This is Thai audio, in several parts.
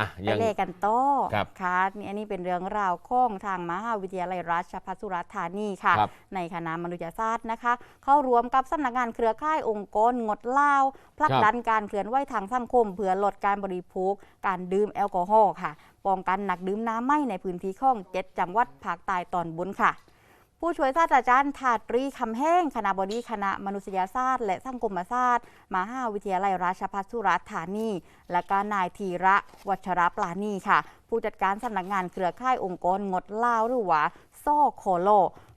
อะไปยัง เลขกันต่อครับค่ะนี่อันนี้เป็นเรื่องราวของทางมหาวิทยาลัยราชภัฏสุราษฎร์ธานีค่ะ ครับ ในคณะมนุษยศาสตร์นะคะ เข้ารวมกับสำนักงานเครือข่ายองค์กรงดเหล้าผลักครับดันการเคลื่อนไหวทางสังคมเพื่อลดการบริโภคการดื่มแอลกอฮอล์ค่ะป้องกันหนักดื่มน้ำไหม้ในพื้นที่ของเจ็ดจังหวัดภาคใต้ตอนบนค่ะ ผู้ช่วยศาสตราจารย์ถาตรีคำแห้ง คณะบดีคณะมนุษยศาสตร์ และสังคมศาสตร์ มหาวิทยาลัยราชภัฏสุราษฎร์ธานี และก็นายธีระวัชรปลานีค่ะ ผู้จัดการสำนักงานเครือข่ายองค์กรงดเหล้าหรือว่าซ่อโคโล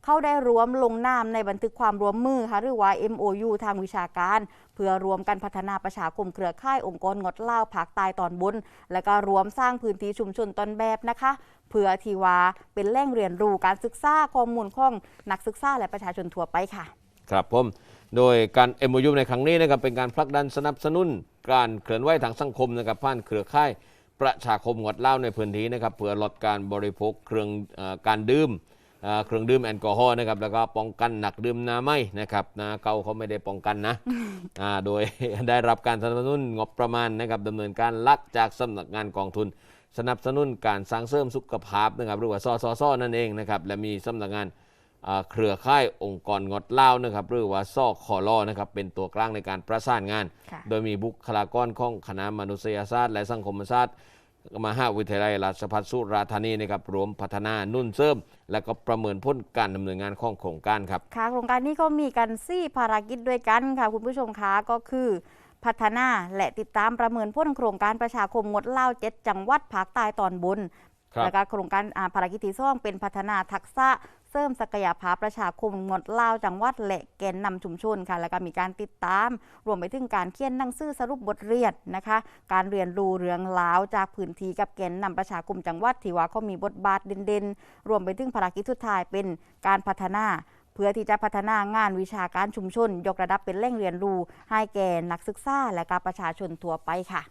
เข้าได้รวมลงนามในบันทึกความร่วมมือค่ะหรือว่า MOU ทางวิชาการ เพื่อรวมกันพัฒนาประชาคมเครือข่ายองค์กรงดเหล้าภาคใต้ตอนบนและก็รวมสร้างพื้นที่ชุมชนต้นแบบนะคะ เพื่อที่ว่าเป็นแหล่งเรียนรู้การศึกษาข้อมูลของนักศึกษาและประชาชนทั่วไปค่ะ ครับผมโดยการ MOU ในครั้งนี้นะครับเป็นการผลักดันสนับสนุนการเคลื่อนไหวทางสังคมนะครับผ่านเครือข่าย ประชาคมงดเหล้าในพื้นที่นะครับเพื่อลดการบริโภคเครื่องเอ่อการดื่มเอ่อเครื่องดื่มแอลกอฮอล์นะครับแล้วก็ป้องกันหนักดื่มน้ำไม่นะครับนะเกาเขาไม่ได้ป้องกันนะอ่าโดยได้รับการสนับสนุนงบประมาณนะครับดำเนินการลักจากสำนักงานกองทุน สนับสนุนการสร้างเสริมสุขภาพนะครับหรือว่าซอซอซอนั่นเองนะครับและมีสำนักงานอ่า เครือข่ายองค์กรงดเหล้านะครับหรือว่าซอกคอลอนะครับเป็นตัวกลางในการประสานงานค่ะโดยมีบุคลากรของคณะมนุษยศาสตร์ และสังคมศาสตร์มหาวิทยาลัยราชภัฏสุราษฎร์ธานีนะครับรวมพัฒนานุ่นเสริม และก็ประเมินผลการดำเนินงานของโครงการครับค่ะโครงการนี้ก็มีกันสี่ภารกิจด้วยกันค่ะคุณผู้ชมคะก็คือพัฒนาและติดตามประเมินผลโครงการประชาคมงดเหล้าเจ็ดจังหวัดภาคใต้ตอนบนครับแล้วก็โครงการอ่าภารกิจที่สองเป็นพัฒนาทักษะ เสริมศักยภาพประชาคมงดเล้าจังหวัดและแกนนำชุมชนค่ะ แล้วก็มีการติดตาม รวมไปถึงการเขียนหนังสือสรุปบทเรียนนะคะ การเรียนรู้เรื่องราจากพื้นที่กับแกนนำประชาคมจังหวัดที่ว่าเขามีบทบาทเด่นๆ รวมไปถึงภารกิจสุดท้ายเป็นการพัฒนาเพื่อที่จะพัฒนางานวิชาการชุมชน ยกระดับเป็นแหล่งเรียนรู้ให้แก่นักศึกษาและก็ประชาชนทั่วไปค่ะ